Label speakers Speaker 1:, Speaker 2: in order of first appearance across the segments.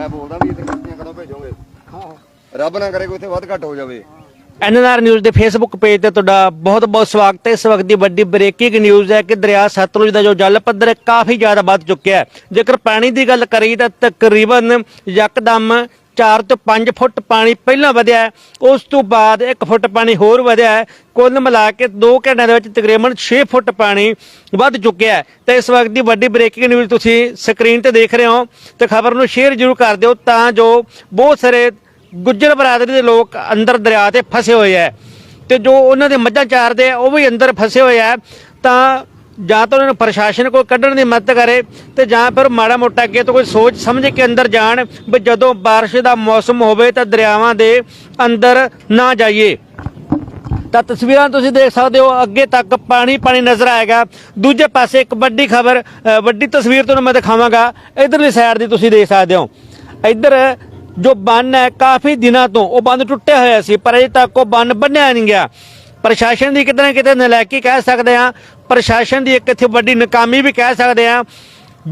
Speaker 1: ਮੈਂ ਬੋਲਦਾ ਵੀ ਇੱਧਰ ਕਿਸ਼ਤੀਆਂ ਕਦੋਂ ਭੇਜੋਗੇ? ਰੱਬ ਨਾ ਕਰੇ ਕੋਈ ਇੱਥੇ ਵੱਧ ਘੱਟ ਹੋ ਜਾਵੇ।
Speaker 2: ਐਨਆਰ ਨਿਊਜ਼ ਦੇ ਫੇਸਬੁੱਕ ਪੇਜ ਤੇ ਤੁਹਾਡਾ ਬਹੁਤ ਬਹੁਤ ਸਵਾਗਤ ਹੈ। ਇਸ ਵਕਤ ਦੀ ਵੱਡੀ ਬ੍ਰੇਕਿੰਗ ਨਿਊਜ਼ ਹੈ ਕਿ ਦਰਿਆ ਸਤਲੁਜ ਦਾ ਜੋ ਜਲ ਪੱਧਰ ਹੈ, ਕਾਫੀ ਜ਼ਿਆਦਾ ਵੱਧ ਚੁੱਕਿਆ ਹੈ। ਜੇਕਰ ਪਾਣੀ ਦੀ ਗੱਲ ਕਰੀਏ ਤਾਂ ਤਕਰੀਬਨ ਯਕਦਮ 4 ਤੋਂ 5 ਫੁੱਟ ਪਾਣੀ ਪਹਿਲਾਂ ਵਧਿਆ ਉਸ ਤੋਂ ਬਾਅਦ 1 ਫੁੱਟ ਪਾਣੀ ਹੋਰ ਵਧਿਆ ਕੁੱਲ ਮਿਲਾ ਕੇ 2 ਘੰਟਿਆਂ ਦੇ ਵਿੱਚ ਤਕਰੀਬਨ 6 ਫੁੱਟ ਪਾਣੀ ਵੱਧ ਚੁੱਕਿਆ ਹੈ। ਤੇ ਇਸ ਵਕਤ ਦੀ ਵੱਡੀ ਬ੍ਰੇਕਿੰਗ ਨਿਊਜ਼ ਤੁਸੀਂ ਸਕਰੀਨ ਤੇ ਦੇਖ ਰਹੇ ਹੋ, ਤੇ ਖਬਰ ਨੂੰ ਸ਼ੇਅਰ ਜ਼ਰੂਰ ਕਰ ਦਿਓ ਤਾਂ ਜੋ ਬਹੁਤ ਸਾਰੇ ਗੁੱਜਰ ਬਰਾਦਰੀ ਦੇ ਲੋਕ ਅੰਦਰ ਦਰਿਆ ਤੇ ਫਸੇ ਹੋਏ ਐ ਤੇ ਜੋ ਉਹਨਾਂ ਦੇ ਮੱਝਾਂ ਚਾਰਦੇ ਆ, ਉਹ ਵੀ ਅੰਦਰ ਫਸੇ ਹੋਏ ਆ ਤਾਂ ਜਾਂ ਤਾਂ ਉਹਨਾਂ ਨੂੰ ਪ੍ਰਸ਼ਾਸਨ ਕੋਲ ਕੱਢਣ ਦੀ ਮਦਦ ਕਰੇ ਤੇ ਜਾਂ ਫਿਰ ਮਾੜਾ ਮੋਟਾ ਅੱਗੇ ਤੋਂ ਕੋਈ ਸੋਚ ਸਮਝ ਕੇ ਅੰਦਰ ਜਾਣ ਵੀ ਜਦੋਂ بارش ਦਾ ਮੌਸਮ ਹੋਵੇ ਤਾਂ ਦਰਿਆਵਾਂ ਦੇ ਅੰਦਰ ਨਾ ਜਾਈਏ ਤਾਂ ਤਸਵੀਰਾਂ ਤੁਸੀਂ ਦੇਖ ਸਕਦੇ ਹੋ ਅੱਗੇ ਤੱਕ ਪਾਣੀ ਪਾਣੀ ਨਜ਼ਰ ਆਏਗਾ ਦੂਜੇ ਪਾਸੇ ਇੱਕ ਵੱਡੀ ਖਬਰ ਵੱਡੀ ਤਸਵੀਰ ਤੁਹਾਨੂੰ ਮੈਂ ਦਿਖਾਵਾਂਗਾ ਇਧਰਲੀ ਸਾਈਡ ਦੀ ਤੁਸੀਂ ਦੇਖ ਸਕਦੇ ਹੋ ਇੱਧਰ ਜੋ ਬੰਨ ਹੈ ਕਾਫੀ ਦਿਨਾਂ ਤੋਂ ਉਹ ਬੰਨ ਟੁੱਟਿਆ ਹੋਇਆ ਸੀ ਪਰ ਅਜੇ ਤੱਕ ਉਹ ਬੰਨ ਬੰਨਿਆ ਨਹੀਂ ਗਿਆ ਪ੍ਰਸ਼ਾਸਨ ਦੀ ਕਿਤੇ ਨਾ ਕਿਤੇ ਨਲਾਇਕੀ ਕਹਿ ਸਕਦੇ ਆ ਪ੍ਰਸ਼ਾਸਨ ਦੀ ਇੱਕ ਇੱਥੇ ਵੱਡੀ ਨਾਕਾਮੀ ਵੀ ਕਹਿ ਸਕਦੇ ਆ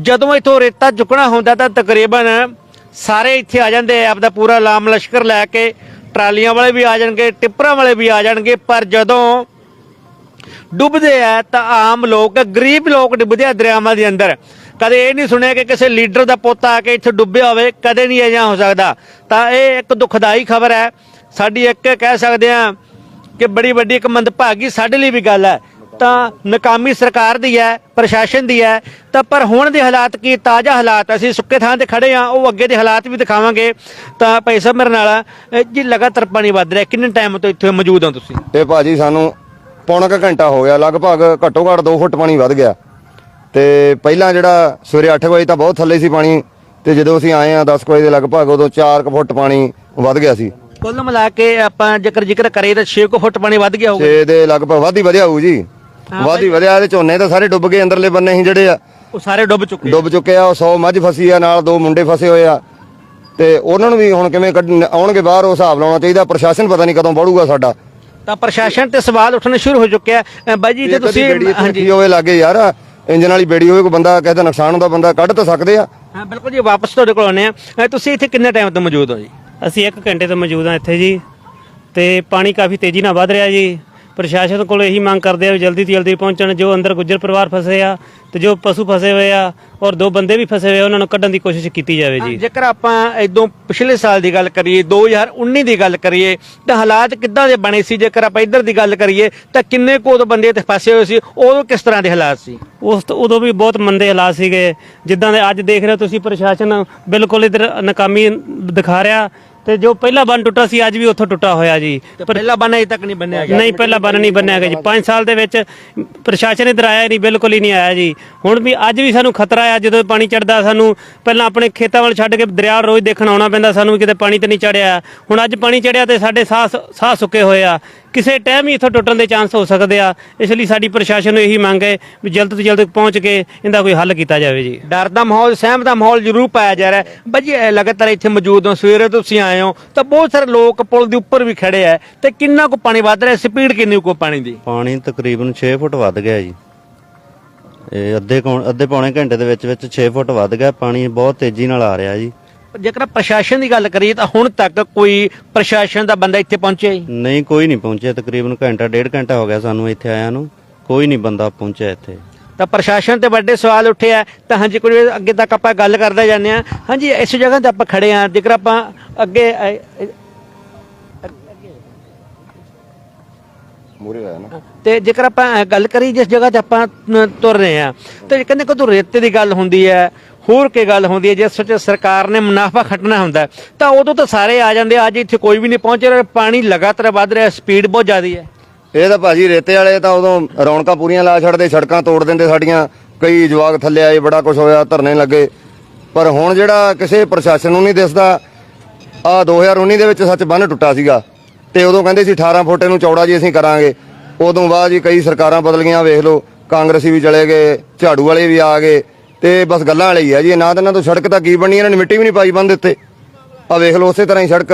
Speaker 2: ਜਦੋਂ ਇੱਥੋਂ ਰੇਤਾ ਚੁੱਕਣਾ ਹੁੰਦਾ ਤਾਂ ਤਕਰੀਬਨ ਸਾਰੇ ਇੱਥੇ ਆ ਜਾਂਦੇ ਆ, ਆਪਦਾ ਪੂਰਾ ਲਾਮ ਲਸ਼ਕਰ ਲੈ ਕੇ, ਟਰਾਲੀਆਂ ਵਾਲੇ ਵੀ ਆ ਜਾਣਗੇ, ਟਿੱਪਰਾਂ ਵਾਲੇ ਵੀ ਆ ਜਾਣਗੇ, ਪਰ ਜਦੋਂ ਡੁੱਬਦੇ ਆ ਤਾਂ ਆਮ ਲੋਕ, ਗਰੀਬ ਲੋਕ ਡੁੱਬਦੇ ਆ ਦਰਿਆਵਾਂ ਦੇ ਅੰਦਰ। ਕਦੇ ਇਹ ਨਹੀਂ ਸੁਣਿਆ ਕਿ ਕਿਸੇ ਲੀਡਰ ਦਾ ਪੁੱਤ ਆ ਕੇ ਇੱਥੇ ਡੁੱਬਿਆ ਹੋਵੇ, ਕਦੇ ਨਹੀਂ ਅਜਿਹਾ ਹੋ ਸਕਦਾ। ਤਾਂ ਇਹ ਇੱਕ ਦੁਖਦਾਈ ਖਬਰ ਹੈ। ਸਾਡੀ ਇੱਕ ਕਹਿ ਸਕਦੇ ਆ ਕਿ ਬੜੀ ਵੱਡੀ ਇੱਕ ਮੰਦਭਾਗੀ ਸਾਡੇ ਲਈ ਵੀ ਗੱਲ ਹੈ। ਤਾਂ ਨਕਾਮੀ ਸਰਕਾਰ ਦੀ ਹੈ, ਪ੍ਰਸ਼ਾਸਨ ਦੀ ਹੈ। ਤਾਂ ਪਰ ਹੁਣ ਦੇ ਹਾਲਾਤ ਕੀ, ਤਾਜ਼ਾ ਹਾਲਾਤ, ਅਸੀਂ ਸੁੱਕੇ ਥਾਂ ਤੇ ਖੜੇ ਆ ਉਹ ਅੱਗੇ ਦੇ ਹਾਲਾਤ ਵੀ ਦਿਖਾਵਾਂਗੇ। ਤਾਂ ਭਾਈ ਸਾਹਿਬ ਮੇਰੇ ਨਾਲ ਜੀ ਲਗਾਤਾਰ ਪਾਣੀ ਵੱਧ ਰਿਹਾ, ਕਿੰਨੇ ਟਾਈਮ ਤੋਂ ਇੱਥੇ ਮੌਜੂਦ ਹੋ ਤੁਸੀਂ?
Speaker 1: ਇਹ ਭਾਜੀ ਸਾਨੂੰ ਪੌਣਾ ਕੁ ਘੰਟਾ ਹੋ ਗਿਆ, ਲਗਭਗ ਘੱਟੋ ਘੱਟ 2 ਫੁੱਟ ਪਾਣੀ ਵੱਧ ਗਿਆ। ਤੇ ਪਹਿਲਾਂ ਜਿਹੜਾ ਸਵੇਰੇ 8 ਵਜੇ ਤਾਂ ਬਹੁਤ ਥੱਲੇ ਸੀ ਪਾਣੀ, ਤੇ ਜਦੋਂ ਅਸੀਂ ਆਏ ਆ 10 ਵਜੇ ਦੇ ਲਗਭਗ ਉਦੋਂ 4 ਫੁੱਟ ਪਾਣੀ ਵੱਧ ਗਿਆ ਸੀ।
Speaker 2: ਕੁੱਲ ਮਿਲਾ ਕੇ ਆਪਾਂ ਜੇਕਰ ਜ਼ਿਕਰ ਕਰੀਏ ਤਾਂ 6 ਫੁੱਟ ਪਾਣੀ ਵੱਧ ਗਿਆ ਹੋਊਗਾ।
Speaker 1: 6 ਦੇ ਲਗਭਗ ਵੱਧ ਵਧਿਆ ਹੋਊ ਜੀ। ਵੱਧ ਵਧਿਆ ਤੇ ਝੋਨੇ ਤਾਂ ਸਾਰੇ ਡੁੱਬ ਗਏ ਅੰਦਰਲੇ ਬੰਨੇ ਹੀ ਜਿਹੜੇ ਆ।
Speaker 2: ਉਹ ਸਾਰੇ ਡੁੱਬ ਚੁੱਕੇ
Speaker 1: ਡੁੱਬ ਚੁੱਕੇ ਆ ਉਹ 100 ਮੱਝ ਫਸੀ ਆ ਨਾਲ ਦੋ ਮੁੰਡੇ ਫਸੇ ਹੋਏ ਆ। ਤੇ ਉਹਨਾਂ ਨੂੰ ਵੀ ਹੁਣ ਕਿਵੇਂ ਆਉਣਗੇ ਬਾਹਰ ਉਹ ਹਿਸਾਬ ਲਾਉਣਾ ਚਾਹੀਦਾ। ਪ੍ਰਸ਼ਾਸਨ ਪਤਾ ਨਹੀਂ ਕਦੋਂ ਵੜੂਗਾ ਸਾਡਾ।
Speaker 2: ਤਾਂ ਪ੍ਰਸ਼ਾਸਨ ਤੇ ਸਵਾਲ ਉੱਠਣੇ ਸ਼ੁਰੂ ਹੋ ਚੁੱਕੇ ਆ। ਅ, ਬਾਈ ਜੀ ਜੇ ਤੁਸੀਂ
Speaker 1: ਰੱਖੀ ਹੋਵੇ ਲੱਗੇ ਯਾਰ। ਇੰਜਨ ਵਾਲੀ ਬੇੜੀ ਹੋਵੇ ਕੋਈ ਬੰਦਾ ਕਿਸੇ ਦਾ ਨੁਕਸਾਨ ਹੁੰਦਾ ਬੰਦਾ ਕੱਢ ਤਾਂ ਸਕਦੇ ਆ।
Speaker 2: ਹਾਂ ਬਿਲਕੁਲ ਜੀ ਵਾਪਸ ਤੁਹਾਡੇ ਕੋਲ ਆਉਂਦੇ ਆ। ਤੁਸੀਂ ਇੱਥੇ ਕਿੰਨੇ ਟਾਈਮ ਤੋਂ ਮੌਜੂਦ ਹੋ ਜੀ?
Speaker 3: ਅਸੀਂ 1 ਘੰਟੇ ਤੋਂ ਮੌਜੂਦ ਹਾਂ ਇੱਥੇ ਜੀ ਤੇ ਪਾਣੀ ਕਾਫੀ ਤੇਜ਼ੀ ਨਾਲ ਵੱਧ ਰਿਹਾ ਜੀ। ਪ੍ਰਸ਼ਾਸਨ ਕੋਲ ਇਹੀ ਮੰਗ ਕਰਦੇ ਆ ਵੀ ਜਲਦੀ ਤੋਂ ਜਲਦੀ ਪਹੁੰਚਣ ਜੋ ਅੰਦਰ ਗੁੱਜਰ ਪਰਿਵਾਰ ਫਸੇ ਆ ਤੇ ਜੋ ਪਸ਼ੂ ਫਸੇ ਹੋਏ ਆ ਔਰ ਦੋ ਬੰਦੇ ਵੀ ਫਸੇ ਹੋਏ ਆ ਉਹਨਾਂ ਨੂੰ ਕੱਢਣ ਦੀ ਕੋਸ਼ਿਸ਼ ਕੀਤੀ ਜਾਵੇ ਜੀ।
Speaker 2: ਜੇਕਰ ਆਪਾਂ ਇਦੋਂ ਪਿਛਲੇ ਸਾਲ ਦੀ ਗੱਲ ਕਰੀਏ 2019 ਦੀ ਗੱਲ ਕਰੀਏ ਤਾਂ ਹਾਲਾਤ ਕਿੱਦਾਂ ਦੇ ਬਣੇ ਸੀ? ਜੇਕਰ ਆਪਾਂ ਇੱਧਰ ਦੀ ਗੱਲ ਕਰੀਏ ਤਾਂ ਕਿੰਨੇ ਕੁ ਉਦੋਂ ਬੰਦੇ ਇੱਥੇ ਫਸੇ ਹੋਏ ਸੀ? ਉਦੋਂ ਕਿਸ ਤਰ੍ਹਾਂ ਦੇ ਹਾਲਾਤ ਸੀ?
Speaker 3: ਉਸ ਤੋਂ ਉਦੋਂ ਵੀ ਬਹੁਤ ਮੰਦੇ ਹਾਲਾਤ ਸੀਗੇ। ਜਿੱਦਾਂ ਦੇ ਅੱਜ ਦੇਖ ਰਹੇ ਹੋ ਤੁਸੀਂ ਪ੍ਰਸ਼ਾਸਨ ਬਿਲਕੁਲ ਇਧਰ ਨਾਕਾਮੀ ਦਿਖਾ ਰਿਹਾ। ਤੇ ਜੋ ਪਹਿਲਾ ਬੰਨ ਟੁੱਟਾ ਸੀ ਅੱਜ ਵੀ ਉੱਥੋਂ ਟੁੱਟਾ ਹੋਇਆ ਜੀ।
Speaker 2: ਤੇ ਪਹਿਲਾ ਬੰਨ ਅਜੇ ਤੱਕ ਨਹੀਂ ਬੰਨਿਆ ਗਿਆ।
Speaker 3: ਨਹੀਂ ਪਹਿਲਾਂ ਬੰਨ ਨਹੀਂ ਬੰਨਿਆ ਗਿਆ ਜੀ। 5 ਸਾਲ ਦੇ ਵਿੱਚ ਪ੍ਰਸ਼ਾਸਨ ਇਧਰ ਆਇਆ ਨਹੀਂ ਬਿਲਕੁਲ ਹੀ ਨਹੀਂ ਆਇਆ ਜੀ। ਹੁਣ ਵੀ ਅੱਜ ਵੀ ਸਾਨੂੰ ਖਤਰਾ ਆ ਜਦੋਂ ਪਾਣੀ ਚੜਦਾ ਸਾਨੂੰ ਪਹਿਲਾਂ ਆਪਣੇ ਖੇਤਾਂ ਵੱਲ ਛੱਡ ਕੇ ਦਰਿਆ ਰੋਜ਼ ਦੇਖਣ ਆਉਣਾ ਪੈਂਦਾ ਸਾਨੂੰ ਕਿਤੇ ਪਾਣੀ ਤੇ ਨਹੀਂ ਚੜਿਆ ਹੁਣ ਅੱਜ ਪਾਣੀ ਚੜਿਆ ਤੇ ਸਾਡੇ ਸਾਹ ਸਾਹ ਸੁੱਕੇ ਹੋਏ ਆ। ਕਿਸੇ ਟਾਈਮ ਹੀ ਇੱਥੋਂ ਟੁੱਟਣ ਦੇ ਚਾਂਸ ਹੋ ਸਕਦੇ ਆ। ਇਸ ਲਈ ਸਾਡੀ ਪ੍ਰਸ਼ਾਸਨ ਨੂੰ ਇਹੀ ਮੰਗ ਹੈ ਵੀ ਜਲਦ ਤੋਂ ਜਲਦ ਪਹੁੰਚ ਕੇ ਇਹਦਾ ਕੋਈ ਹੱਲ ਕੀਤਾ ਜਾਵੇ ਜੀ।
Speaker 2: ਡਰ ਦਾ ਮਾਹੌਲ ਸਹਿਮ ਦਾ ਮਾਹੌਲ ਜ਼ਰੂਰ ਪਾਇਆ ਜਾ ਰਿਹਾ ਹੈ। ਬਾਜੀ ਇਹ ਲਗਾਤਾਰ ਇੱਥੇ ਮੌਜੂਦ ਹੋ ਸਵੇਰੇ ਤੋਂ ਤੁਸੀਂ ਆਏ ਹੋ ਤਾਂ ਬਹੁਤ ਸਾਰੇ ਲੋਕ ਪੁਲ ਦੇ ਉੱਪਰ ਵੀ ਖੜੇ ਆ ਤੇ ਕਿੰਨਾ ਕੁ ਪਾਣੀ ਵੱਧ ਰਿਹਾ ਸਪੀਡ ਕਿੰਨੀ ਕੁ ਪਾਣੀ ਦੀ?
Speaker 4: ਪਾਣੀ ਤਕਰੀਬਨ 6 ਫੁੱਟ ਵੱਧ ਗਿਆ ਜੀ। ਇਹ ਅੱਧੇ ਕੌਣ ਅੱਧੇ ਪੌਣੇ ਘੰਟੇ ਦੇ ਵਿੱਚ ਵਿੱਚ 6 ਫੁੱਟ ਵੱਧ ਗਿਆ ਪਾਣੀ ਬਹੁਤ ਤੇਜ਼ੀ ਨਾਲ ਆ ਰਿਹਾ ਜੀ।
Speaker 2: ਜੇਕਰ ਪ੍ਰਸ਼ਾਸਨ ਦੀ ਗੱਲ ਕਰੀਏ ਤਾਂ ਹੁਣ ਤੱਕ ਕੋਈ ਪ੍ਰਸ਼ਾਸਨ ਦਾ ਬੰਦਾ ਇੱਥੇ ਪਹੁੰਚਿਆ ਹੀ?
Speaker 4: ਨਹੀਂ ਕੋਈ ਨਹੀਂ ਪਹੁੰਚਿਆ। ਤਕਰੀਬਨ ਘੰਟਾ ਡੇਢ ਘੰਟਾ ਹੋ ਗਿਆ ਸਾਨੂੰ ਇੱਥੇ ਆਇਆਂ ਨੂੰ। ਕੋਈ ਨਹੀਂ ਬੰਦਾ ਪਹੁੰਚਿਆ ਇੱਥੇ।
Speaker 2: ਤਾਂ ਪ੍ਰਸ਼ਾਸਨ ਤੇ ਵੱਡੇ ਸਵਾਲ ਉੱਠੇ ਆ। ਤਾਂ ਹਾਂਜੀ ਕੋਈ ਅੱਗੇ ਤੱਕ ਆਪਾਂ ਗੱਲ ਕਰਦੇ ਜਾਂਦੇ ਆ ਹਾਂਜੀ ਇਸ ਜਗ੍ਹਾ ਤੇ ਆਪਾਂ ਖੜੇ ਆ ਜੇਕਰ ਆਪਾਂ ਅੱਗੇ
Speaker 1: ਮੂਰੇ ਆਇਆ ਨਾ।
Speaker 2: ਤੇ ਜੇਕਰ ਆਪਾਂ ਗੱਲ ਕਰੀ ਜਿਸ ਜਗ੍ਹਾ ਤੇ ਆਪਾਂ ਤੁਰ ਰਹੇ ਆ ਤੇ ਕਹਿੰਦੇ ਕਦੋਂ ਰੇਤੇ ਦੀ ਗੱਲ ਹੁੰਦੀ ਹੈ, ਹੋਰ ਕੀ ਗੱਲ ਹੁੰਦੀ ਹੈ, ਜਿਸ ਵਿੱਚ ਸਰਕਾਰ ਨੇ ਮੁਨਾਫਾ ਖੱਟਣਾ ਹੁੰਦਾ ਤਾਂ ਉਦੋਂ ਤਾਂ ਸਾਰੇ ਆ ਜਾਂਦੇ ਅੱਜ ਇੱਥੇ ਕੋਈ ਵੀ ਨਹੀਂ ਪਹੁੰਚ ਰਿਹਾ, ਪਾਣੀ ਲਗਾਤਾਰ ਵੱਧ ਰਿਹਾ, ਸਪੀਡ ਬਹੁਤ ਜ਼ਿਆਦੀ ਹੈ।
Speaker 1: ਇਹ ਤਾਂ ਭਾਜੀ ਰੇਤੇ ਵਾਲੇ ਤਾਂ ਉਦੋਂ ਰੌਣਕਾਂ ਪੂਰੀਆਂ ਲਾ ਛੱਡਦੇ, ਸੜਕਾਂ ਤੋੜ ਦਿੰਦੇ ਸਾਡੀਆਂ, ਕਈ ਜਵਾਗ ਥੱਲੇ ਆਏ, ਬੜਾ ਕੁਝ ਹੋਇਆ, ਧਰਨੇ ਲੱਗੇ। ਪਰ ਹੁਣ ਜਿਹੜਾ ਕਿਸੇ ਪ੍ਰਸ਼ਾਸਨ ਨੂੰ ਨਹੀਂ ਦਿਸਦਾ ਆ 2019 ਦੇ ਵਿੱਚ ਸੱਚ ਬੰਨ ਟੁੱਟਾ ਸੀਗਾ, ਤੇ ਉਦੋਂ ਕਹਿੰਦੇ ਸੀ 18 ਫੁੱਟ ਨੂੰ ਚੌੜਾ ਜੀ ਅਸੀਂ ਕਰਾਂਗੇ। ਉਦੋਂ ਬਾਅਦ ਜੀ ਕਈ ਸਰਕਾਰਾਂ ਬਦਲ ਗਈਆਂ, ਵੇਖ ਲਓ, ਕਾਂਗਰਸੀ ਵੀ ਚਲੇ ਗਏ, ਝਾੜੂ ਵਾਲੇ ਵੀ ਆ ਗਏ, ਤੇ ਬਸ ਗੱਲਾਂ ਵਾਲੇ ਹੀ ਆ ਜੀ। ਨਾ ਤਾਂ ਇਹਨਾਂ ਤੋਂ ਸੜਕ ਤਾਂ ਕੀ ਬਣਨੀ, ਇਹਨਾਂ ਨੇ ਮਿੱਟੀ ਵੀ ਨਹੀਂ ਪਾਈ ਬੰਦ ਦਿੱਤੇ ਆ ਵੇਖ ਲਓ, ਉਸੇ ਤਰ੍ਹਾਂ ਹੀ ਸੜਕ।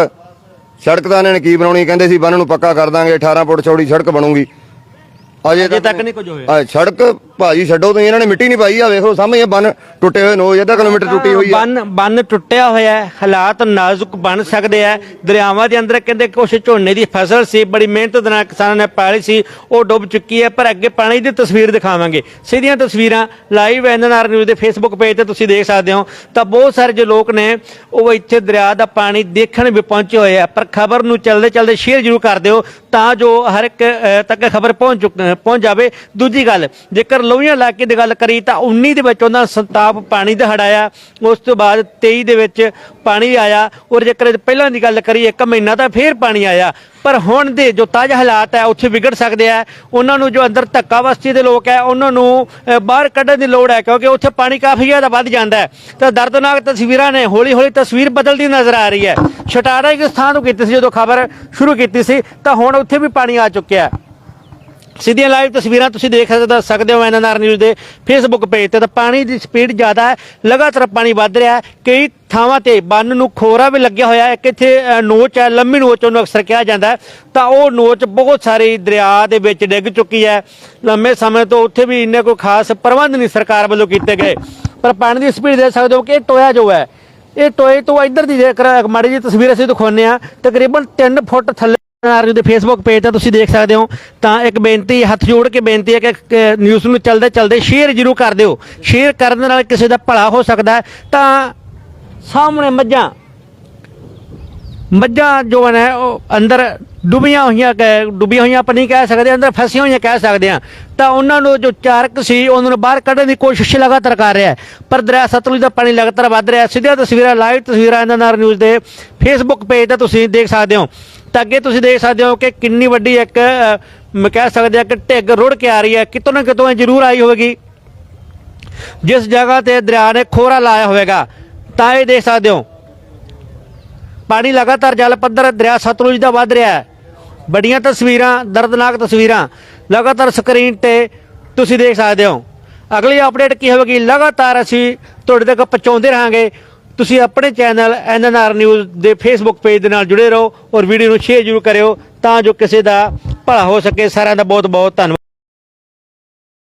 Speaker 1: ਸੜਕ ਤਾਂ ਇਹਨਾਂ ਨੇ ਕੀ ਬਣਾਉਣੀ, ਕਹਿੰਦੇ ਸੀ ਬੰਨ ਨੂੰ ਪੱਕਾ ਕਰ ਦਾਂਗੇ 18 ਫੁੱਟ ਚੌੜੀ ਸੜਕ ਬਣੂਗੀ।
Speaker 2: ਅਜੇ ਤੱਕ ਨਹੀਂ ਕੁਝ ਹੋਇਆ।
Speaker 1: ਆ ਸੜਕ ਭਾਜੀ ਛੱਡੋ ਤੁਸੀਂ ਇਹਨਾਂ ਨੇ ਮਿੱਟੀ ਨਹੀਂ ਪਾਈ ਆ ਵੇਖੋ ਸਾਹਮਣੇ ਇਹ ਬੰਨ ਟੁੱਟੇ ਹੋਏ ਨੋ ਅੱਧਾ ਕਿਲੋਮੀਟਰ ਟੁੱਟੀ ਹੋਈ ਆ।
Speaker 2: ਬੰਨ ਬੰਨ ਟੁੱਟਿਆ ਹੋਇਆ ਹੈ ਹਾਲਾਤ ਨਾਜ਼ੁਕ ਬਣ ਸਕਦੇ ਆ। ਦਰਿਆਵਾਂ ਦੇ ਅੰਦਰ ਕਹਿੰਦੇ ਕੁਛ ਝੋਨੇ ਦੀ ਫਸਲ ਸੀ ਬੜੀ ਮਿਹਨਤ ਦੇ ਨਾਲ ਕਿਸਾਨਾਂ ਨੇ ਪਾਲੀ ਸੀ ਉਹ ਡੁੱਬ ਚੁੱਕੀ ਹੈ ਪਰ ਅੱਗੇ ਪਾਣੀ ਦੀ ਤਸਵੀਰ ਦਿਖਾਵਾਂਗੇ। ਸਿੱਧੀਆਂ ਤਸਵੀਰਾਂ ਲਾਈਵ ਐਨਐਨਆਰ ਨਿਊਜ਼ ਦੇ ਫੇਸਬੁੱਕ ਪੇਜ ਤੇ ਤੁਸੀਂ ਦੇਖ ਸਕਦੇ ਹੋ। ਤਾਂ ਬਹੁਤ ਸਾਰੇ ਜੋ ਲੋਕ ਨੇ ਉਹ ਇੱਥੇ ਦਰਿਆ ਦਾ ਪਾਣੀ ਦੇਖਣ ਵੀ ਪਹੁੰਚੇ ਹੋਏ ਆ ਪਰ ਖਬਰ ਨੂੰ ਚੱਲਦੇ ਚੱਲਦੇ ਸ਼ੇਅਰ ਜ਼ਰੂਰ ਕਰ ਦਿਓ ਤਾਂ ਜੋ ਹਰ ਇੱਕ ਅ, ਤੱਕ ਖਬਰ ਪਹੁੰਚ ਚੁੱਕ- ਅ, ਪਹੁੰਚ ਜਾਵੇ। ਦੂਜੀ ਗੱਲ, ਜੇਕਰ ਲੋਹੀਆਂ ਇਲਾਕੇ ਦੀ ਗੱਲ ਕਰੀ ਤਾਂ 19 ਦੇ ਵਿੱਚ ਉਹਨਾਂ ਸੰਤਾਪ ਪਾਣੀ ਦਾ ਹੜ੍ਹ ਉਸ ਤੋਂ ਬਾਅਦ 23 ਦੇ ਵਿੱਚ ਪਾਣੀ ਆਇਆ ਔਰ ਜੇਕਰ ਪਹਿਲਾਂ ਦੀ ਗੱਲ ਕਰੀ ਇੱਕ ਮਹੀਨਾ ਤਾਂ ਫੇਰ ਪਾਣੀ ਆਇਆ। ਪਰ ਹੁਣ ਦੇ ਜੋ ਤਾਜ਼ਾ ਹਾਲਾਤ ਹੈ, ਉੱਥੇ ਵਿਗੜ ਸਕਦੇ ਆ ਉਹਨਾਂ ਨੂੰ ਜੋ ਅੰਦਰ ਧੱਕਾ ਵਸਤੀ ਦੇ ਲੋਕ ਹੈ, ਉਹਨਾਂ ਨੂੰ ਬਾਹਰ ਕੱਢਣ ਦੀ ਲੋੜ ਹੈ, ਕਿਉਂਕਿ ਉੱਥੇ ਪਾਣੀ ਕਾਫੀ ਜ਼ਿਆਦਾ ਵੱਧ ਜਾਂਦਾ ਹੈ। ਤਾਂ ਦਰਦਨਾਕ ਤਸਵੀਰਾਂ ਨੇ ਹੌਲੀ ਹੌਲੀ ਤਸਵੀਰ ਬਦਲਦੀ ਨਜ਼ਰ ਆ ਰਹੀ ਹੈ। ਛਟਾਰਾ ਇੱਕ ਸਥਾਨ ਤੋਂ ਕੀਤੀ ਸੀ, ਜਦੋਂ ਖਬਰ ਸ਼ੁਰੂ ਕੀਤੀ ਸੀ, ਤਾਂ ਹੁਣ ਉੱਥੇ ਵੀ ਪਾਣੀ ਆ ਚੁੱਕਿਆ ਹੈ। ਸਿੱਧੀਆਂ ਲਾਈਵ ਤਸਵੀਰਾਂ ਤੁਸੀਂ ਦੇਖ ਸਕਦੇ ਸਕਦੇ ਹੋ ਐਨਐਨਆਰ ਨਿਊਜ਼ ਦੇ ਫੇਸਬੁੱਕ ਪੇਜ ਤੇ ਤਾਂ ਪਾਣੀ ਦੀ ਸਪੀਡ ਜ਼ਿਆਦਾ ਹੈ, ਲਗਾਤਾਰ ਪਾਣੀ ਵੱਧ ਰਿਹਾ ਹੈ। ਕਈ ਥਾਵਾਂ ਤੇ ਬੰਨ ਨੂੰ ਖੋਰਾ ਵੀ ਲੱਗਿਆ ਹੋਇਆ ਹੈ। ਕਿ ਇੱਥੇ ਨੋਚ ਹੈ, ਲੰਮੀ ਨੋਚ ਉਹਨੂੰ ਅਕਸਰ ਕਿਹਾ ਜਾਂਦਾ ਹੈ। ਤਾਂ ਉਹ ਨੋਚ ਬਹੁਤ ਸਾਰੀ ਦਰਿਆ ਦੇ ਵਿੱਚ ਡਿੱਗ ਚੁੱਕੀ ਹੈ। ਲੰਮੇ ਸਮੇਂ ਤੋਂ ਉੱਥੇ ਵੀ ਇੰਨੇ ਕੋਈ ਖਾਸ ਪ੍ਰਬੰਧ ਨਹੀਂ ਸਰਕਾਰ ਵੱਲੋਂ ਕੀਤੇ ਗਏ। ਪਰ ਪਾਣੀ ਦੀ ਸਪੀਡ ਦੇਖ ਸਕਦੇ ਹੋ ਕਿ ਇਹ ਟੋਇਆ ਜੋ ਹੈ, ਇਹ ਟੋਏ ਤੋਂ ਇੱਧਰ ਦੀ ਜੇਕਰ ਮਾੜੀ ਜੀ ਤਸਵੀਰ ਅਸੀਂ ਦਿਖਾਉਂਦੇ ਆ ਤਕਰੀਬਨ 3 ਫੁੱਟ ਥੱਲੇ ਆਰ ਦੇ ਫੇਸਬੁੱਕ ਪੇਜ ਤੇ ਤੁਸੀਂ ਦੇਖ ਸਕਦੇ ਹੋ। ਤਾਂ ਇੱਕ ਬੇਨਤੀ, ਹੱਥ ਜੋੜ ਕੇ ਬੇਨਤੀ ਹੈ ਕਿ ਨਿਊਜ਼ ਨੂੰ ਚਲਦੇ ਚਲਦੇ ਸ਼ੇਅਰ ਜ਼ਰੂਰ ਕਰ ਦਿਓ। ਸ਼ੇਅਰ ਕਰਨ ਨਾਲ ਕਿਸੇ ਦਾ ਭਲਾ ਹੋ ਸਕਦਾ ਤਾਂ ਸਾਹਮਣੇ ਮੱਝਾਂ। ਮੱਝਾਂ ਜੋ ਹਨ ਉਹ ਅੰਦਰ ਡੁੱਬੀਆਂ ਹੋਈਆਂ ਕਹਿ- ਡੁੱਬੀਆਂ ਹੋਈਆਂ ਆਪਾਂ ਨਹੀਂ ਕਹਿ ਸਕਦੇ, ਅੰਦਰ ਫਸੀਆਂ ਹੋਈਆਂ ਕਹਿ ਸਕਦੇ ਆ ਤਾਂ ਉਹਨਾਂ ਨੂੰ ਜੋ ਚਾਰਕ ਸੀ, ਉਹਨਾਂ ਨੂੰ ਬਾਹਰ ਕੱਢਣ ਦੀ ਕੋਸ਼ਿਸ਼ ਲਗਾਤਾਰ ਕਰ ਰਿਹਾ ਪਰ ਦਰਿਆ ਸਤਲੁਜ ਦਾ ਪਾਣੀ ਲਗਾਤਾਰ ਵੱਧ ਰਿਹਾ ਸਿੱਧੀਆਂ ਤਸਵੀਰਾਂ ਲਾਈਵ ਤਸਵੀਰਾਂ ਇਹਨਾਂ ਨਾਲ ਨਿਊਜ਼ ਦੇ ਫੇਸਬੁੱਕ ਪੇਜ ਤੇ ਤੁਸੀਂ ਦੇਖ ਸਕਦੇ ਹੋ। ਤਾਂ ਅੱਗੇ ਤੁਸੀਂ ਦੇਖ ਸਕਦੇ ਹੋ ਕਿ ਕਿੰਨੀ ਵੱਡੀ ਇੱਕ ਅ, ਮੈਂ ਕਹਿ ਸਕਦੇ ਆ ਕਿ ਢਿੱਗ ਰੁੜ ਕੇ ਆ ਰਹੀ ਹੈ। ਕਿਤੋਂ ਨਾ ਕਿਤੋਂ ਇਹ ਜ਼ਰੂਰ ਆਈ ਹੋਵੇਗੀ। ਜਿਸ ਜਗ੍ਹਾ ਤੇ ਦਰਿਆ ਨੇ ਖੋਰਾ ਲਾਇਆ ਹੋਵੇਗਾ ਤਾਂ ਇਹ ਦੇਖ ਸਕਦੇ ਹੋ। ਪਾਣੀ ਲਗਾਤਾਰ ਜਲ ਪੱਧਰ ਦਰਿਆ ਸਤਲੁਜ ਦਾ ਵੱਧ ਰਿਹਾ ਹੈ। ਬੜੀਆਂ ਤਸਵੀਰਾਂ ਦਰਦਨਾਕ ਤਸਵੀਰਾਂ ਲਗਾਤਾਰ ਸਕਰੀਨ ਤੇ ਤੁਸੀਂ ਦੇਖ ਸਕਦੇ ਹੋ। ਅਗਲੀ ਅਪਡੇਟ ਕੀ ਹੋਵੇਗੀ? ਲਗਾਤਾਰ ਅਸੀਂ ਤੁਹਾਡੇ ਤੱਕ ਪਹੁੰਚਾਉਂਦੇ ਰਹਾਂਗੇ। ਤੁਸੀਂ ਆਪਣੇ ਚੈਨਲ ਐਨਐਨਆਰ ਨਿਊਜ਼ ਦੇ ਫੇਸਬੁੱਕ ਪੇਜ ਦੇ ਨਾਲ ਜੁੜੇ ਰਹੋ ਔਰ ਵੀਡੀਓ ਨੂੰ ਸ਼ੇਅਰ ਜ਼ਰੂਰ ਕਰਿਓ ਤਾਂ ਜੋ ਕਿਸੇ ਦਾ ਭਲਾ ਹੋ ਸਕੇ। ਸਾਰਿਆਂ ਦਾ ਬਹੁਤ ਬਹੁਤ ਧੰਨਵਾਦ।